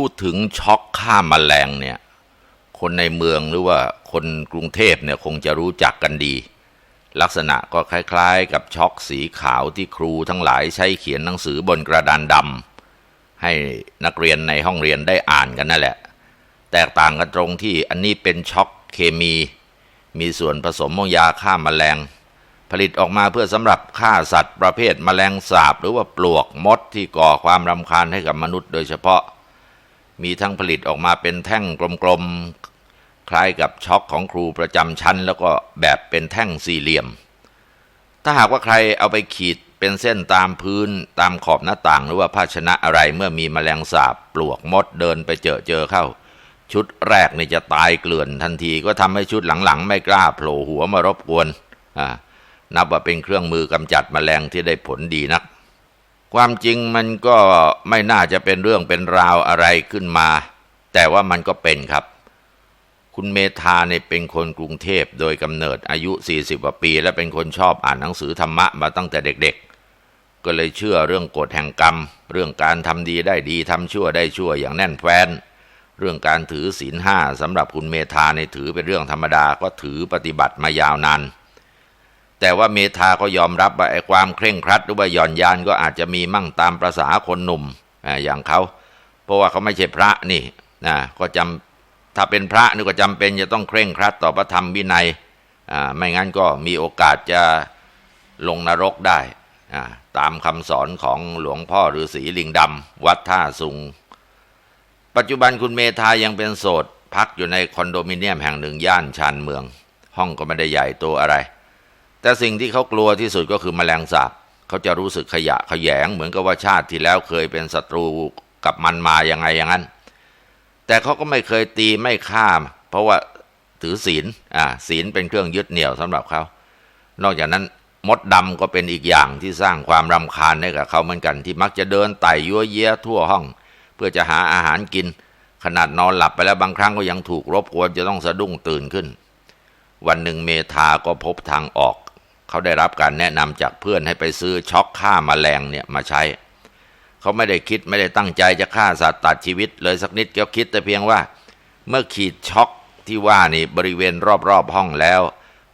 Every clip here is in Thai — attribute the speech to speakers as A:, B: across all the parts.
A: พูดถึงช็อกฆ่ามาแมลงเนี่ย คนในเมืองหรือว่าคนกรุงเทพเนี่ยคงจะรู้จักกันดี ลักษณะก็คล้ายๆ กับช็อกสีขาวที่ครูทั้งหลายใช้เขียนหนังสือบนกระดานดำให้นักเรียนในห้องเรียนได้อ่านกันนั่นแหละ แตกต่างกันตรงที่อันนี้เป็นช็อกเคมี มีส่วนผสมของยาฆ่ามาแมลงผลิตออกมาเพื่อสำหรับฆ่าสัตว์ประเภทแมลงสาบ หรือว่าปลวกมดที่ก่อความรำคาญให้กับมนุษย์โดยเฉพาะ มีทั้งผลิตออกมาเป็นแท่งกลมๆ คล้ายกับช็อกของครูประจำชั้น แล้วก็แบบเป็นแท่งสี่เหลี่ยม ถ้าหากว่าใครเอาไปขีดเป็นเส้นตามพื้นตามขอบหน้าต่างหรือว่าภาชนะอะไรเมื่อมีแมลงสาบปลวกมดเดินไปเจอเจอเข้า ชุดแรกนี่จะตายเกลื่อนทันทีก็ทำให้ชุดหลังๆ ไม่กล้าโผล่หัวมารบกวนอ่านับว่าเป็นเครื่องมือกำจัดแมลงที่ได้ผลดีนัก ความจริงมันก็ไม่น่าจะเป็นเรื่องเป็นราวอะไรขึ้นมา แต่ว่ามันก็เป็นครับ คุณเมธาเนี่ยเป็นคนกรุงเทพโดยกำเนิดอายุ 40กว่าปี และเป็นคนชอบอ่านหนังสือธรรมะมาตั้งแต่เด็กๆ ก็เลยเชื่อเรื่องกฎแห่งกรรม เรื่องการทำดีได้ดีทำชั่วได้ชั่วอย่างแน่นแฟ้นเรื่องการถือศีลห้าสำหรับคุณเมธาในถือเป็นเรื่องธรรมดาก็ถือปฏิบัติมายาวนาน แต่ว่าเมธาก็ยอมรับว่าไอ้ความเคร่งครัดหรือว่าหย่อนยานก็อาจจะมีมั่งตามประษาคนหนุ่มอย่างเขา เพราะว่าเขาไม่ใช่พระนี่นะก็จำถ้าเป็นพระนี่ก็จำเป็นจะต้องเคร่งครัดต่อพระธรรมวินัยอ่าไม่งั้นก็มีโอกาสจะลงนรกได้อ่าตามคำสอนของหลวงพ่อฤาษีลิงดำวัดท่าสุง ปัจจุบันคุณเมธายังเป็นโสดพักอยู่ในคอนโดมิเนียมแห่งหนึ่งย่านชานเมือง ห้องก็ไม่ได้ใหญ่โตอะไร แต่สิ่งที่เขากลัวที่สุดก็คือแมลงสาบเขาจะรู้สึกขยะขยง เหมือนกับว่าชาติที่แล้วเคยเป็นศัตรูกับมันมาอยังไงอย่างนั้น แต่เขาก็ไม่เคยตีไม่ฆ่าเพราะว่าถือศีลอ่าศีลเป็นเครื่องยึดเหนี่ยวสำหรับเขานอกจากนั้นมดดำก็เป็นอีกอย่างที่สร้างความรำคาญให้กับเขาเหมือนกัน ที่มักจะเดินไต่ยั่วเย้ยทั่วห้อง เพื่อจะหาอาหารกิน ขนาดนอนหลับไปแล้วบางครั้งก็ยังถูกรบกวนจะต้องสะดุ้งตื่นขึ้น วันหนึ่งเมธาก็พบทางออก เขาได้รับการแนะนำจากเพื่อนให้ไปซื้อช็อกฆ่ามาแมลงเนี่ยมาใช้ เขาไม่ได้คิดไม่ได้ตั้งใจจะฆ่าสัตว์ตัดชีวิต เลยสักนิดก็คิดแต่เพียงว่า เมื่อขีดช็อกที่ว่านี่บริเวณรอบๆห้องแล้ว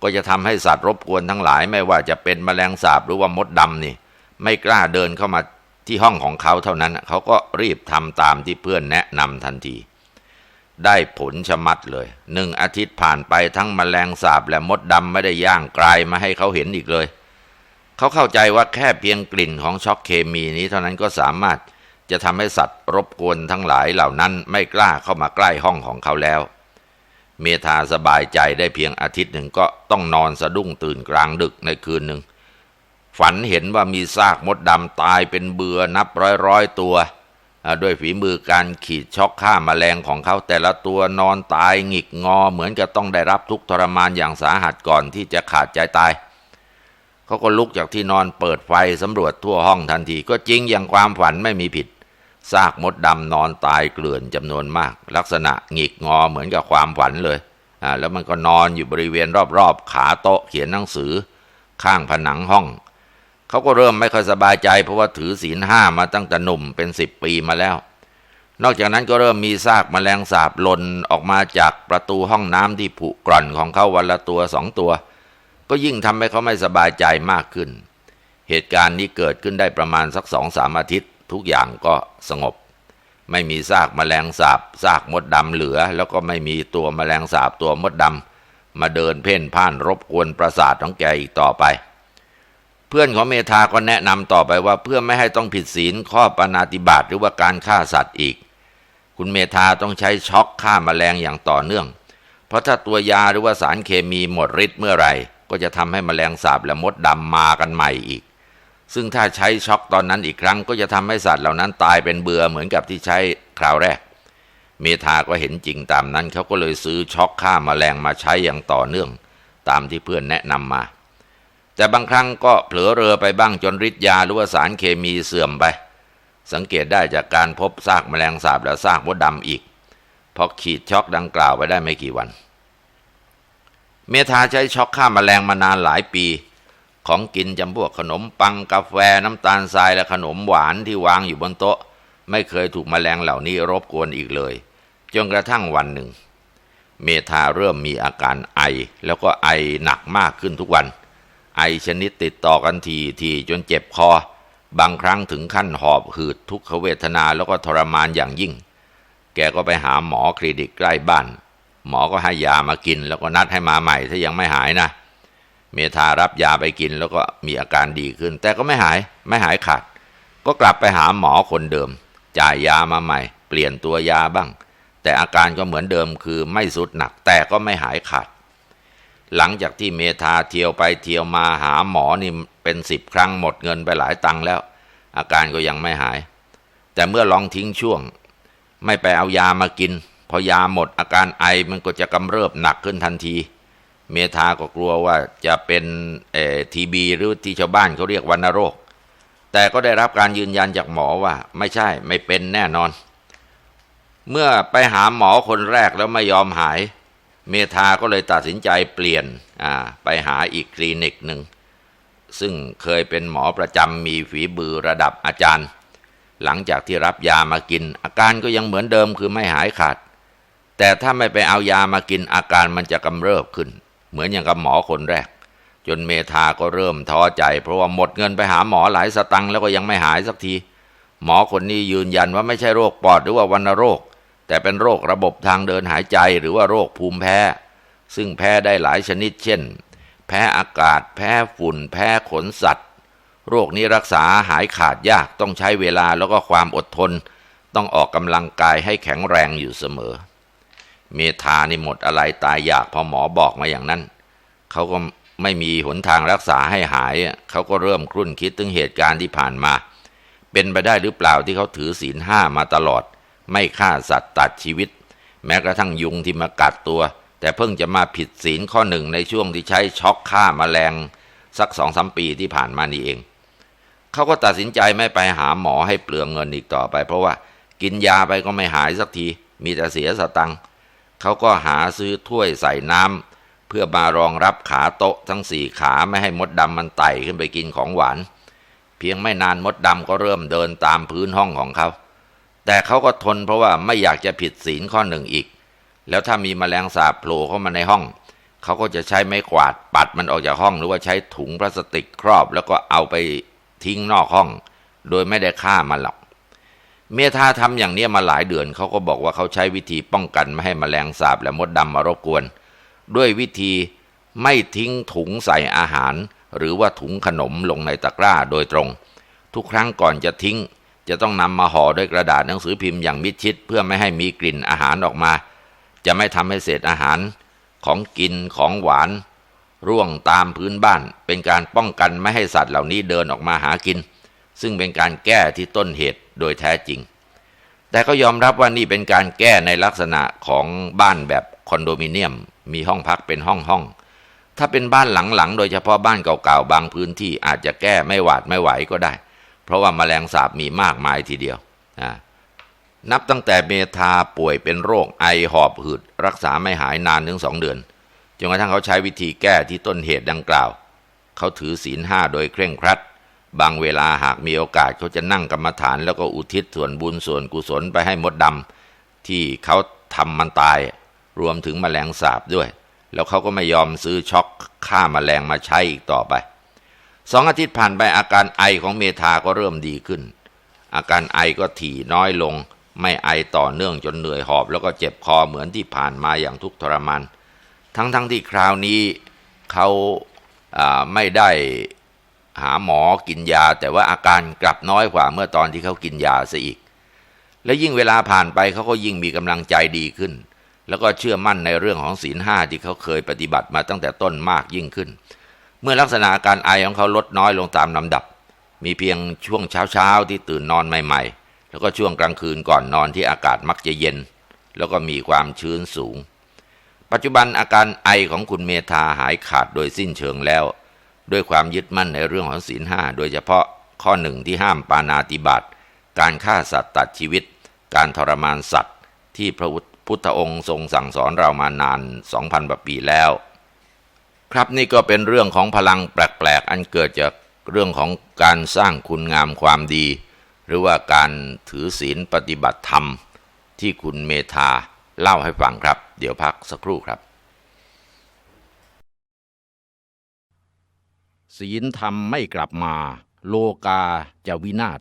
A: ก็จะทำให้สัตว์รบกวนทั้งหลาย ไม่ว่าจะเป็นแมลงสาบหรือว่ามดดำนี่ ไม่กล้าเดินเข้ามาที่ห้องของเขาเท่านั้น เขาก็รีบทำตามที่เพื่อนแนะนำทันที ได้ผลชะมัดเลยหนึ่งอาทิตย์ผ่านไปทั้งแมลงสาบและมดดำไม่ได้ย่างกลายมาให้เขาเห็นอีกเลย เขาเข้าใจว่าแค่เพียงกลิ่นของช็อกเคมีนี้เท่านั้นก็สามารถจะทำให้สัตว์รบกวนทั้งหลายเหล่านั้นไม่กล้าเข้ามาใกล้ห้องของเขาแล้ว เมธาสบายใจได้เพียงอาทิตย์หนึ่งก็ต้องนอนสะดุ้งตื่นกลางดึกในคืนหนึ่งฝันเห็นว่ามีซากมดดำตายเป็นเบือนับร้อยร้อยๆตัว ด้วยฝีมือการขีดช็อกฆ่ามาแมลงของเขาแต่ละตัวนอนตายหงิกงอ เหมือนกับต้องได้รับทุกทรมานอย่างสาหัสก่อนที่จะขาดใจตายเขาก็ลุกจากที่นอนเปิดไฟสำรวจทั่วห้องทันที ก็จริงอย่างความฝันไม่มีผิดซากมดดำนอนตายเกลื่อนจำนวนมาก ลักษณะหงิกงอเหมือนกับความฝันเลยอ่าแล้วมันก็นอนอยู่บริเวณรอบๆ ขาโต๊ะเขียนหนังสือ ข้างผนังห้อง เขาก็เริ่มไม่ค่อยสบายใจ เพราะว่าถือศีลห้ามาตั้งแต่หนุ่มเป็นสิบปีมาแล้ว นอกจากนั้นก็เริ่มมีซากแมลงสาบหล่นออกมาจากประตูห้องน้ำที่ผุกร่อนของเขาวันละตัวสองตัว ก็ยิ่งทำให้เขาไม่สบายใจมากขึ้น เหตุการณ์นี้เกิดขึ้นได้ประมาณสักสองสามอาทิตย์ ทุกอย่างก็สงบ ไม่มีซากแมลงสาบซากมดดำเหลือ แล้วก็ไม่มีตัวแมลงสาบตัวมดดำมาเดินเพ่นพ่านรบกวนประสาทของแกอีกต่อไป เพื่อนของเมธาก็แนะนำต่อไปว่าเพื่อไม่ให้ต้องผิดศีลข้อปานาติบาตหรือว่าการฆ่าสัตว์อีก คุณเมธาต้องใช้ช็อกฆ่าแมลงอย่างต่อเนื่อง เพราะถ้าตัวยาหรือว่าสารเคมีหมดฤทธิ์เมื่อไหร่ ก็จะทำให้แมลงสาบและมดดำมากันใหม่อีก ซึ่งถ้าใช้ช็อกตอนนั้นอีกครั้ง ก็จะทำให้สัตว์เหล่านั้นตายเป็นเบื่อเหมือนกับที่ใช้คราวแรก เมธาก็เห็นจริงตามนั้นเขาก็เลยซื้อช็อกฆ่าแมลงมาใช้อย่างต่อเนื่อง ตามที่เพื่อนแนะนำมา แต่บางครั้งก็เผลอเรือไปบ้างจนฤทธิ์ยาหรือว่าสารเคมีเสื่อมไป สังเกตได้จากการพบซากแมลงสาบและซากมดดำอีกพอขีดช็อกดังกล่าวไปได้ไม่กี่วัน เมธาใช้ช็อกฆ่าแมลงมานานหลายปี ของกินจำพวกขนมปังกาแฟน้ำตาลทรายและขนมหวานที่วางอยู่บนโต๊ะ ไม่เคยถูกแมลงเหล่านี้รบกวนอีกเลย จนกระทั่งวันหนึ่ง เมธาเริ่มมีอาการไอแล้วก็ไอหนักมากขึ้นทุกวัน ไอชนิดติดต่อกันทีทีจนเจ็บคอ บางครั้งถึงขั้นหอบหืดทุกขเวทนาแล้วก็ทรมานอย่างยิ่ง แกก็ไปหาหมอคลินิกใกล้บ้าน หมอก็ให้ยามากิน แล้วก็นัดให้มาใหม่ถ้ายังไม่หายนะ เมธารับยาไปกินแล้วก็มีอาการดีขึ้น แต่ก็ไม่หายไม่หายขาด ก็กลับไปหาหมอคนเดิม จ่ายยามาใหม่ เปลี่ยนตัวยาบ้าง แต่อาการก็เหมือนเดิมคือไม่สุดหนักแต่ก็ไม่หายขาด หลังจากที่เมธาเที่ยวไปเที่ยวมาหาหมอนี่เป็นสิบครั้งหมดเงินไปหลายตังค์แล้ว อาการก็ยังไม่หาย แต่เมื่อลองทิ้งช่วง ไม่ไปเอายามากิน พอยาหมดอาการไอมันก็จะกำเริบหนักขึ้นทันที เมธาก็กลัวว่าจะเป็นทีบีหรือที่ชาวบ้านเขาเรียกวัณโรค แต่ก็ได้รับการยืนยันจากหมอว่า ไม่ใช่ไม่เป็นแน่นอน เมื่อไปหาหมอคนแรกแล้วไม่ยอมหาย เมธาก็เลยตัดสินใจเปลี่ยนไปหาอีกคลินิกหนึ่ง ซึ่งเคยเป็นหมอประจำมีฝีบือระดับอาจารย์ หลังจากที่รับยามากิน อาการก็ยังเหมือนเดิมคือไม่หายขาด แต่ถ้าไม่ไปเอายามากินอาการมันจะกำเริบขึ้น เหมือนอย่างกับหมอคนแรก จนเมธาก็เริ่มท้อใจ เพราะว่าหมดเงินไปหาหมอหลายสตังค์แล้วก็ยังไม่หายสักที หมอคนนี้ยืนยันว่าไม่ใช่โรคปอดหรือว่าวัณโรค แต่เป็นโรคระบบทางเดินหายใจหรือว่าโรคภูมิแพ้ ซึ่งแพ้ได้หลายชนิด เช่น แพ้อากาศ แพ้ฝุ่น แพ้ขนสัตว์ โรคนี้รักษาหายขาดยากต้องใช้เวลาแล้วก็ความอดทน ต้องออกกำลังกายให้แข็งแรงอยู่เสมอ เมธานี่หมดอะไรตายอยากพอหมอบอกมาอย่างนั้น เขาก็ไม่มีหนทางรักษาให้หาย เขาก็เริ่มครุ่นคิดถึงเหตุการณ์ที่ผ่านมา เป็นไปได้หรือเปล่าที่เขาถือศีลห้ามาตลอด ไม่ฆ่าสัตว์ตัดชีวิต แม้กระทั่งยุงที่มากัดตัว แต่เพิ่งจะมาผิดศีลข้อหนึ่งในช่วงที่ใช้ช็อกฆ่ามาแมลงสักสองสามปีที่ผ่านมานี่เอง เขาก็ตัดสินใจไม่ไปหาหมอให้เปลืองเงินอีกต่อไป เพราะว่ากินยาไปก็ไม่หายสักที มีแต่เสียสตังค์เขาก็หาซื้อถ้วยใส่น้ำเพื่อมารองรับขาโต๊ะทั้งสี่ขาไม่ให้มดดำมันไต่ขึ้นไปกินของหวาน เพียงไม่นานมดดำก็เริ่มเดินตามพื้นห้องของเขา แต่เขาก็ทนเพราะว่าไม่อยากจะผิดศีลข้อหนึ่งอีก แล้วถ้ามีมแมลงสาบโผล่เข้ามาในห้อง เขาก็จะใช้ไม้กวาดปัดมันออกจากห้องหรือว่าใช้ถุงพลาสติกครอบ แล้วก็เอาไปทิ้งนอกห้อง โดยไม่ได้ฆ่ามันหรอก เมธาทำอย่างนี้มาหลายเดือนเขาก็บอกว่าเขาใช้วิธีป้องกันไม่ให้มแมลงสาบและมดดำมารบกวน ด้วยวิธีไม่ทิ้งถุงใส่อาหาร หรือว่าถุงขนมลงในตะกร้าโดยตรง ทุกครั้งก่อนจะทิ้ง จะต้องนำมาห่อด้วยกระดาษหนังสือพิมพ์อย่างมิดชิด เพื่อไม่ให้มีกลิ่นอาหารออกมา จะไม่ทำให้เศษอาหารของกินของหวาน ร่วงตามพื้นบ้าน เป็นการป้องกันไม่ให้สัตว์เหล่านี้เดินออกมาหากิน ซึ่งเป็นการแก้ที่ต้นเหตุโดยแท้จริง แต่ก็ยอมรับว่านี่เป็นการแก้ในลักษณะของบ้านแบบคอนโดมิเนียม มีห้องพักเป็นห้องห้องถ้าเป็นบ้านหลังๆ โดยเฉพาะบ้านเก่าๆ บางพื้นที่อาจจะแก้ไม่หวาดไม่ไหวก็ได้ เพราะว่ามาแมลงสาบมีมากมายทีเดียวนะนับตั้งแต่เมธาป่วยเป็นโรคไอหอบหืด รักษาไม่หายนานถึงสองเดือนจนกระทั่งเขาใช้วิธีแก้ที่ต้นเหตุดังกล่าว เขาถือศีลห้าโดยเคร่งครัด บางเวลาหากมีโอกาสเขาจะนั่งกรรมฐาน แล้วก็อุทิศส่วนบุญส่วนกุศลไปให้มดดำที่เขาทำมันตาย รวมถึงมแมลงสาบด้วย แล้วเขาก็ไม่ยอมซื้อช็อกฆ่ามาแมลงมาใช้อีกต่อไป สองอาทิตย์ผ่านไปอาการไอของเมธาก็เริ่มดีขึ้น อาการไอก็ถี่น้อยลง ไม่ไอต่อเนื่องจนเหนื่อยหอบ แล้วก็เจ็บคอเหมือนที่ผ่านมาอย่างทุกทรมานทั้งๆทที่คราวนี้เขาไม่ได้หาหมอกินยา แต่ว่าอาการกลับน้อยกว่าเมื่อตอนที่เขากินยาซะอีก และยิ่งเวลาผ่านไปเขาก็ยิ่งมีกำลังใจดีขึ้น แล้วก็เชื่อมั่นในเรื่องของศีลห้าที่เขาเคยปฏิบัติมาตั้งแต่ต้นมากยิ่งขึ้น มื่อลักษณะอาการไอของเขาลดน้อยลงตามลำดับ มีเพียงช่วงเช้าเช้าที่ตื่นนอนใหม่ ๆ แล้วก็ช่วงกลางคืนก่อนนอนที่อากาศมักจะเย็น แล้วก็มีความชื้นสูง ปัจจุบันอาการไอของคุณเมธาหายขาดโดยสิ้นเชิงแล้ว ด้วยความยึดมั่นในเรื่องของศีลห้าโดยเฉพาะข้อหนึ่งที่ห้ามปานาติบาตการฆ่าสัตว์ตัดชีวิต การทรมานสัตว์ ที่พระพุทธองค์ทรงสั่งสอนเรามานาน2,000กว่าปีแล้ว ครับนี่ก็เป็นเรื่องของพลังแปลกๆ อันเกิดจากเรื่องของการสร้างคุณงามความดี หรือว่าการถือศีลปฏิบัติธรรม ที่คุณเมธาเล่าให้ฟังครับ เดี๋ยวพักสักครู่ครับ ศีลธรรมไม่กลับมา โลกาจะวินาศ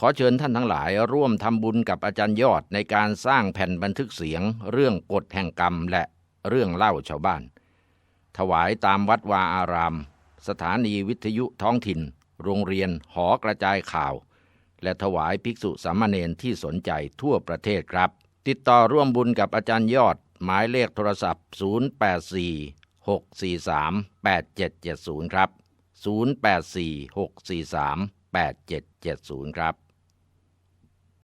A: ขอเชิญท่านทั้งหลายร่วมทำบุญกับอาจารย์ยอดในการสร้างแผ่นบันทึกเสียง เรื่องกฎแห่งกรรมและเรื่องเล่าชาวบ้าน ถวายตามวัดวาอาราม สถานีวิทยุท้องถิ่น โรงเรียนหอกระจายข่าว และถวายภิกษุสามเณรที่สนใจทั่วประเทศครับ ติดต่อร่วมบุญกับอาจารย์ยอด หมายเลขโทรศัพท์ 084 643 8770 ครับ 084 643 8770 ครับ